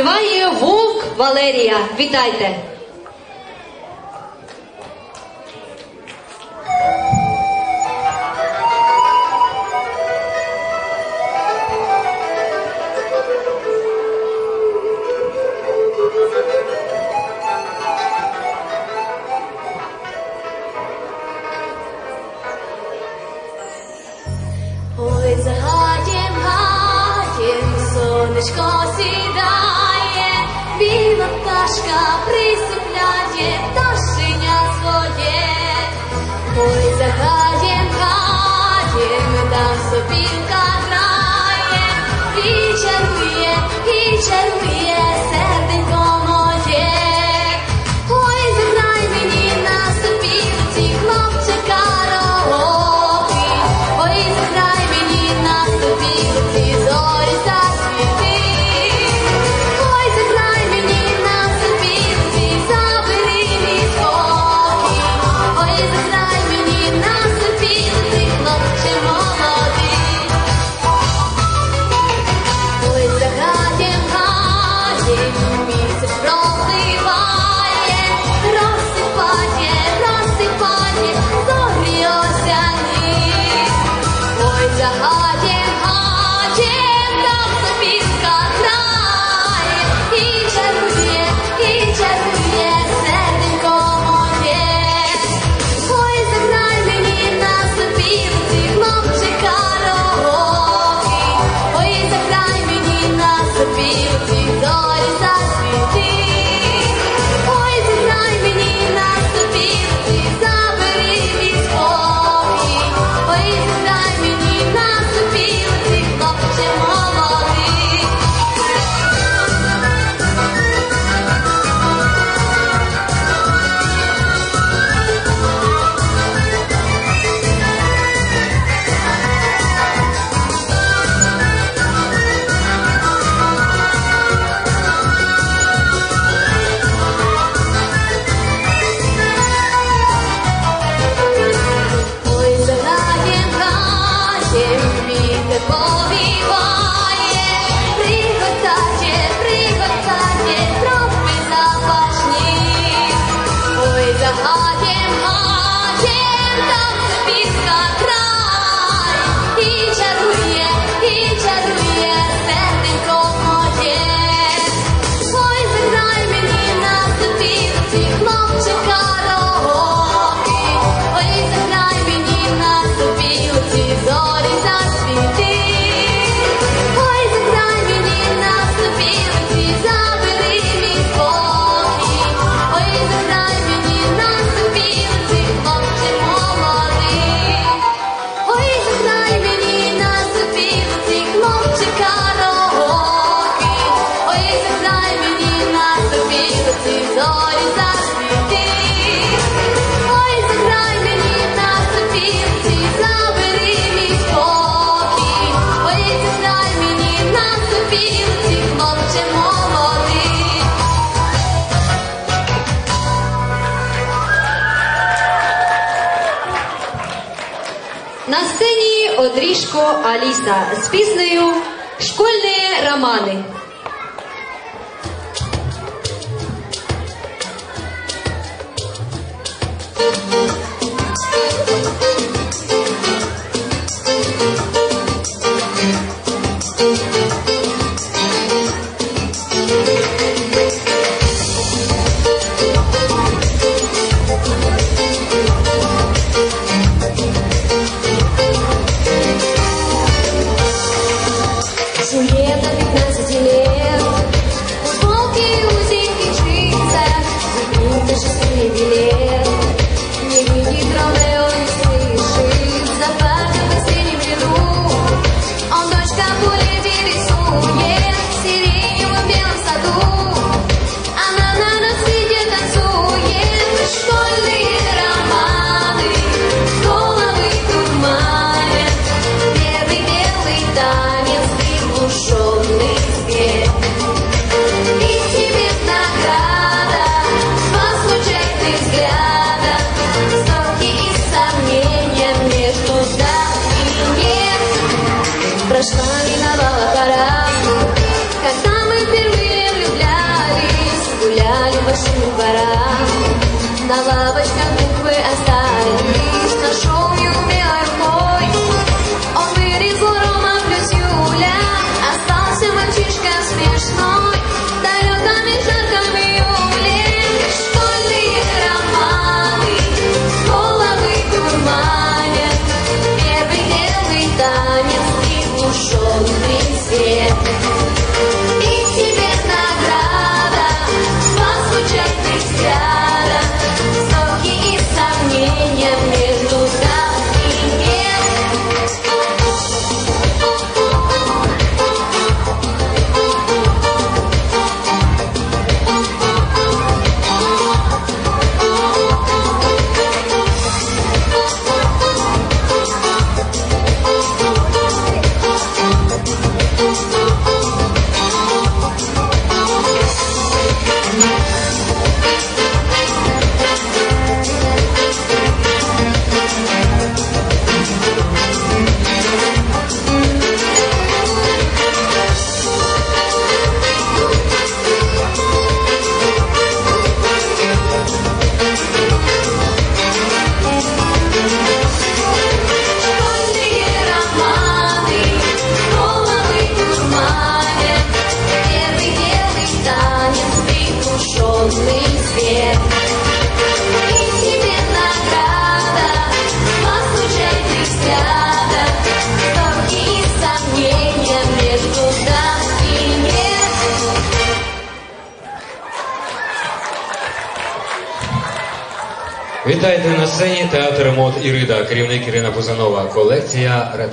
співає вовк Валерія. Вітайте! Ой, загадім, гадім, сонечко сідає. Біла пташка присипляє пташиня своє, ой загаєм, гаєм, там собі. Одріжко Аліса з піснею Школьні романи. На лавочках буквы остались нашел. Вітайте на сцені театр мод Ірида, керівник Ірина Пузанова. Колекція ретро.